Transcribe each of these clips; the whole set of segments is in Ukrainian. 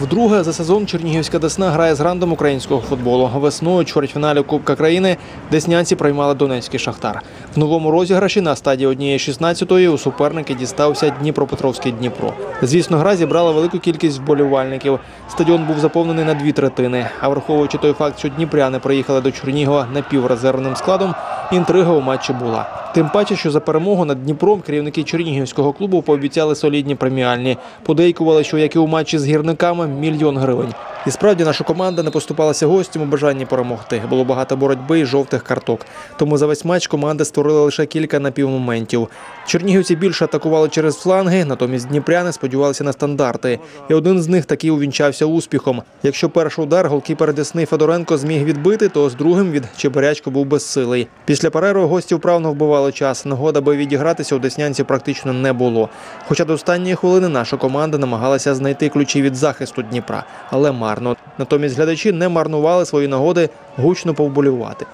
Вдруге за сезон Чернігівська Десна грає з грандом українського футболу. Весною чвертьфіналі Кубка країни деснянці приймали Донецький Шахтар. В новому розіграші на стадії однієї 16-ї у суперники дістався Дніпропетровський Дніпро. Звісно, гра зібрала велику кількість вболівальників. Стадіон був заповнений на дві третини. А враховуючи той факт, що дніпряни приїхали до Чернігова напіврезервним складом, інтрига у матчі була. Тим паче, що за перемогу над Дніпром керівники Чернігівського клубу пообіцяли солідні преміальні. Подейкували, що як і у матчі з гірниками, мільйон гривень. І справді наша команда не поступалася гостям у бажанні перемогти. Було багато боротьби і жовтих карток. Тому за весь матч команди створили лише кілька напівмоментів. Чернігівці більше атакували через фланги, натомість дніпряни сподівалися на стандарти. І один з них таки увінчався успіхом. Якщо перший удар голкіпер Десни Федоренко зміг відбити, то з другим від Чебирячко був безсилий. Після перерви гості вправно вбивали час. Нагода, аби відігратися у Деснянці практично не було. Хоча до останньої хвилини наша команда намагалася знайти ключі від захисту Дніпра, але марно. Натомість глядачі не марнували свої нагоди гучно повболювати.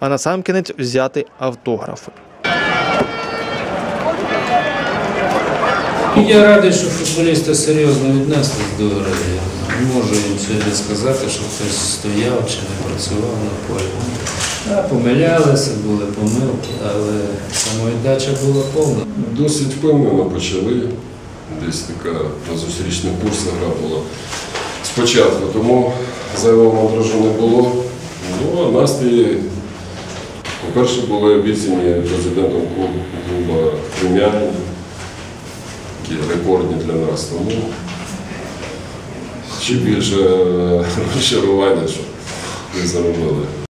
А насамкінець взяти автографи. Я радий, що футболісти серйозно віднеслись до гри. Не можу їм сьогодні сказати, що хтось стояв чи не працював на полі. А, помилялися, були помилки, але самовіддача була повна. Досить впевнено почали. Десь така на зустрічний курс гра була спочатку, тому зайвого мандражу не було. Ну, а настрій, по-перше, були обіцяні президентом клубу преміальні, які рекордні для нас. Тому ще більше розчарування, що не заробили.